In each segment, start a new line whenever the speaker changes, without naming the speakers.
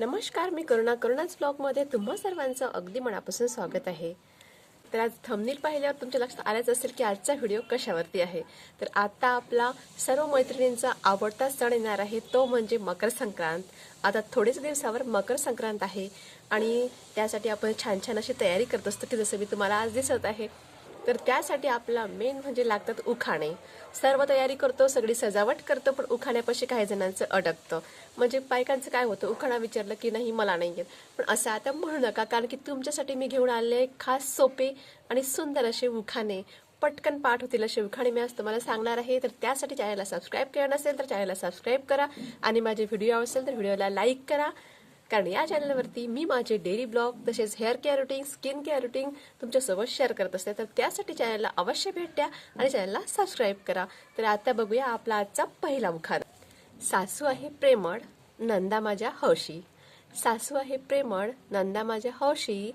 नमस्कार मी करुणा. करुणाच ब्लॉगमध्ये तुम्हा सर्वांचं अगदी मनापासून स्वागत आहे. तर आज थंबनील पाहिल्यावर तुमच्या लक्षात आल्याच असेल की आजचा व्हिडिओ कशावरती आहे. तर आता आपला सर्व मैत्रिणींचा आवडता सण येणार आहे तो म्हणजे मकर संक्रांत. आता थोडेच दिवसावर मकर संक्रांत आहे आणि त्यासाठी आपण छान छान अशी तयारी करत असतो की जसं मी तुम्हाला आज दिसत आहे तर त्यासाठी आपला मेन म्हणजे लागतात उखाणे. सर्व तयारी करतो सगळी सजावट करतो पण उखाण्यापाशी काही जणांचं अडकतं. म्हणजे बायकांचं काय होतं उखाणा विचारलं की नाही मला नाही येत. पण असं आता म्हणू नका कारण की तुमच्यासाठी मी घेऊन आले खास सोपे आणि सुंदर असे उखाणे. पटकन पाठ होतील असे उखाणे मी आज तुम्हाला सांगणार आहे. तर त्यासाठी चॅनलला सबस्क्राईब केलं नसेल तर चॅनलला सबस्क्राईब करा. आणि माझे व्हिडिओ असेल तर व्हिडिओला लाईक करा. कारण या चॅनलवरती मी माझे डेली ब्लॉग तसेच hair care routine skin care routine तुमच्यासोबत शेअर करत असते. तर त्यासाठी चॅनलला अवश्य भेट द्या आणि चॅनलला सबस्क्राईब करा. तर आता बघूया आपला आजचा पहिला उखाण. सासू आहे प्रेमळ नंदा माझ्या हौशी. सासू आहे प्रेमळ नंदा माझ्या हौशी.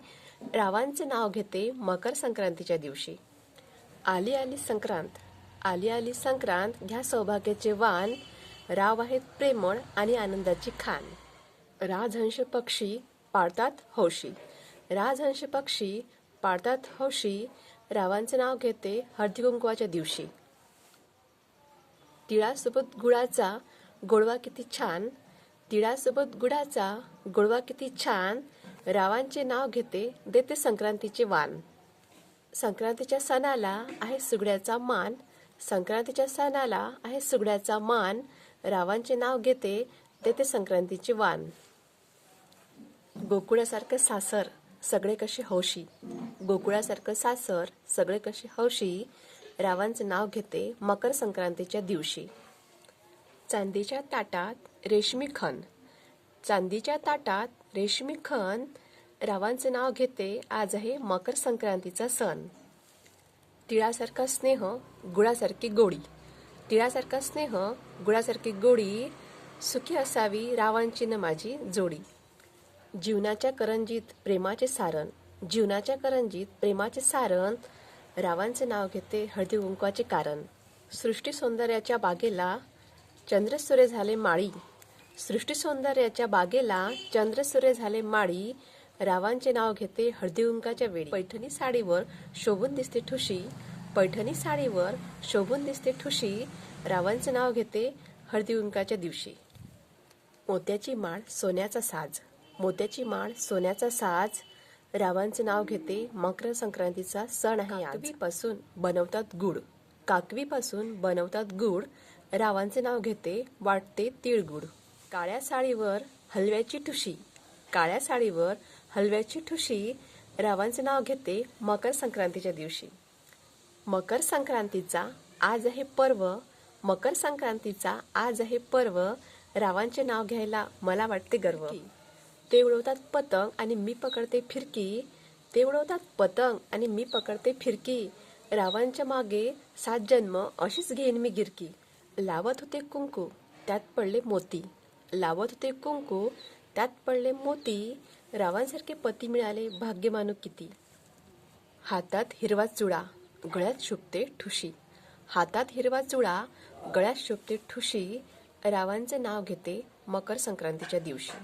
रावांचे नाव घेते मकर संक्रांतीच्या दिवशी. आली आली संक्रांत आली आली संक्रांत घ्या सौभाग्याचे वाण. राव आहेत प्रेमळ आणि आनंदाची खान. राजहंश पक्षी पाळतात हौशी. राजहंश पक्षी पाळतात हौशी. रावांचे नाव घेते हळदीकुंकवाच्या दिवशी. तिळासोबत गुळाचा गोडवा किती छान. तिळासोबत गुळाचा गोडवा किती छान. रावांचे नाव घेते देते संक्रांतीचे वाण. संक्रांतीच्या सणाला आहे सुगड्याचा मान. संक्रांतीच्या सणाला आहे सुगड्याचा मान. रावांचे नाव घेते देते संक्रांतीचे वाण. गोकुळासारखं सासर सगळे कसे हौशी? गोकुळासारखं सासर सगळे कसे हौशी? रावांचं नाव घेते मकर संक्रांतीच्या दिवशी. चांदीच्या ताटात रेशमी खण. चांदीच्या ताटात रेशमी खण रावांचं नाव घेते आज आहे मकर संक्रांतीचा सण. तिळासारखा स्नेह गुळासारखी गोडी. तिळासारखा स्नेह गुळासारखी गोडी सुखी असावी रावांची न माझी जोडी. जीवनाच्या करंजीत प्रेमाचे सारण. जीवनाच्या करंजीत प्रेमाचे सारण. रावांचे नाव घेते हळदी कुंकवाचे कारण. सृष्टी सौंदर्याच्या बागेला चंद्रसूर्य झाले माळी. सृष्टी सौंदर्याच्या बागेला चंद्रसूर्य झाले माळी. रावांचे नाव घेते हळदी कुंकाच्या वेळी. पैठणी साडीवर शोभून दिसते ठुशी. पैठणी साडीवर शोभून दिसते ठुशी. रावांचे नाव घेते हळदी कुंकाच्या दिवशी. मोत्याची माळ सोन्याचा साज. मोत्याची माळ सोन्याचा साज. रावांचं नाव घेते मकर संक्रांतीचा सण आहे काकवीपासून बनवतात गुड काकवीपासून बनवतात गुड रावांचे नाव घेते वाटते तिळगुड काळ्या साडीवर हलव्याची ठुशी. काळ्या साडीवर हलव्याची ठुशी. रावांचे नाव घेते मकर संक्रांतीच्या दिवशी. मकर संक्रांतीचा आज आहे पर्व. मकर संक्रांतीचा आज आहे पर्व. रावांचे नाव घ्यायला मला वाटते गर्व. ते उडवतात पतंग आणि मी पकडते फिरकी. ते उडवतात पतंग आणि मी पकडते फिरकी. रावांच्या मागे सात जन्म अशीच घेईन मी गिरकी. लावत होते कुंकू त्यात पडले मोती. लावत होते कुंकू त्यात पडले मोती. रावांसारखे पती मिळाले भाग्यमानू किती. हातात हिरवा चुडा गळ्यात शोभते ठुशी. हातात हिरवा चुडा गळ्यात शोभते ठुशी. रावांचे नाव घेते मकर संक्रांतीच्या दिवशी.